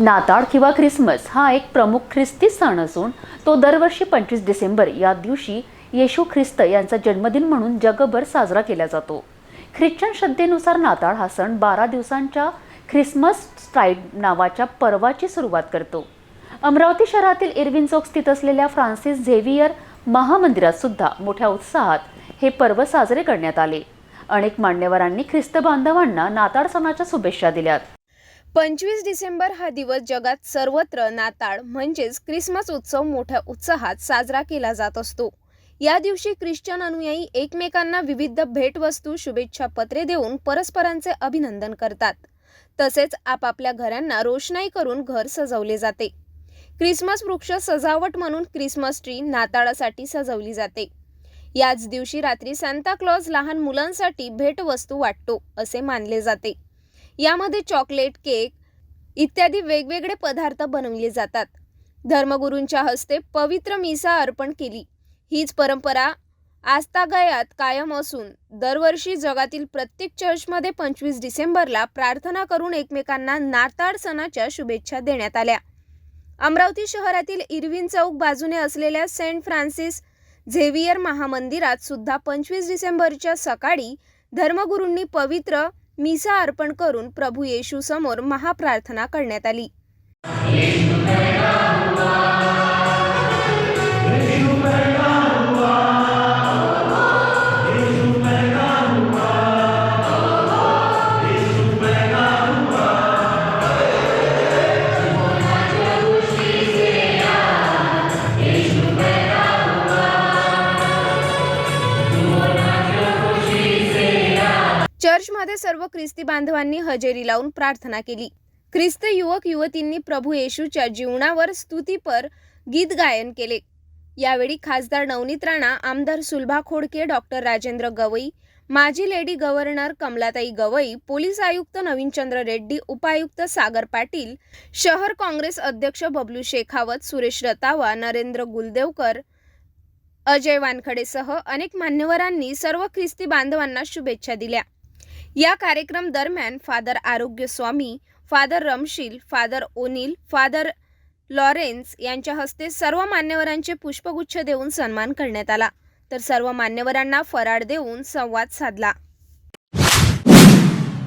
नाताळ किंवा ख्रिसमस हा एक प्रमुख ख्रिस्ती सण असून तो दरवर्षी पंचवीस डिसेंबर या दिवशी येशू ख्रिस्त यांचा जन्मदिन म्हणून जगभर साजरा केला जातो. ख्रिश्चन श्रद्धेनुसार नाताळ हा सण बारा दिवसांच्या ख्रिसमस स्ट्राईड नावाच्या पर्वाची सुरुवात करतो. अमरावती शहरातील इरविन चौक स्थित असलेल्या फ्रान्सिस झेवियर महामंदिरात सुद्धा मोठ्या उत्साहात हे पर्व साजरे करण्यात आले. अनेक मान्यवरांनी ख्रिस्त बांधवांना नाताळ सणाच्या शुभेच्छा दिल्यात. पंचवीस डिसेंबर हा दिवस जगात सर्वत्र नाताळ म्हणजेच क्रिसमस उत्सव मोठ्या उत्साहात साजरा केला जात असतो. या दिवशी ख्रिश्चन अनुयायी एकमेकांना विविध भेटवस्तू शुभेच्छा पत्रे देऊन परस्परांचे अभिनंदन करतात. तसेच आपापल्या घरांना रोषणाई करून घर सजवले जाते. क्रिसमस वृक्ष सजावट म्हणून क्रिसमस ट्री नाताळासाठी सजवली जाते. याच दिवशी रात्री सांता क्लॉज लहान मुलांसाठी भेटवस्तू वाटतो असे मानले जाते. यामध्ये चॉकलेट केक इत्यादी वेगवेगळे पदार्थ बनवले जातात. धर्मगुरूंच्या हस्ते पवित्र मिसा अर्पण केली. हीच परंपरा आस्तागयात कायम असून दरवर्षी जगातील प्रत्येक चर्चमध्ये पंचवीस डिसेंबरला प्रार्थना करून एकमेकांना नाताळ सणाच्या शुभेच्छा देण्यात आल्या. अमरावती शहरातील इरविन चौक बाजूने असलेल्या सेंट फ्रान्सिस झेवियर महामंदिरात सुद्धा पंचवीस डिसेंबरच्या सकाळी धर्मगुरूंनी पवित्र मिसा अर्पण करून प्रभू येशू समोर महाप्रार्थना करण्यात आली. चर्चमध्ये सर्व ख्रिस्ती बांधवांनी हजेरी लावून प्रार्थना केली. ख्रिस्त युवक युवतींनी प्रभू येशूच्या जीवनावर स्तुतीपर गीत गायन केले. यावेळी खासदार नवनीत राणा आमदार सुलभा खोडके डॉक्टर राजेंद्र गवई माजी lady governor Kamalatai Gavai police आयुक्त नवीनचंद्र रेड्डी उपायुक्त सागर पाटील शहर काँग्रेस अध्यक्ष बबलू शेखावत सुरेश रतावा नरेंद्र गुलदेवकर अजय वानखडेसह अनेक मान्यवरांनी सर्व ख्रिस्ती बांधवांना शुभेच्छा दिल्या. या कार्यक्रम दरम्यान father Arogya Swami father Ramsheel father O'Neill father Lawrence यांच्या हस्ते सर्व मान्यवरांचे पुष्पगुच्छ देऊन सन्मान करण्यात आला. तर सर्व मान्यवरांना फराळ देऊन संवाद साधला.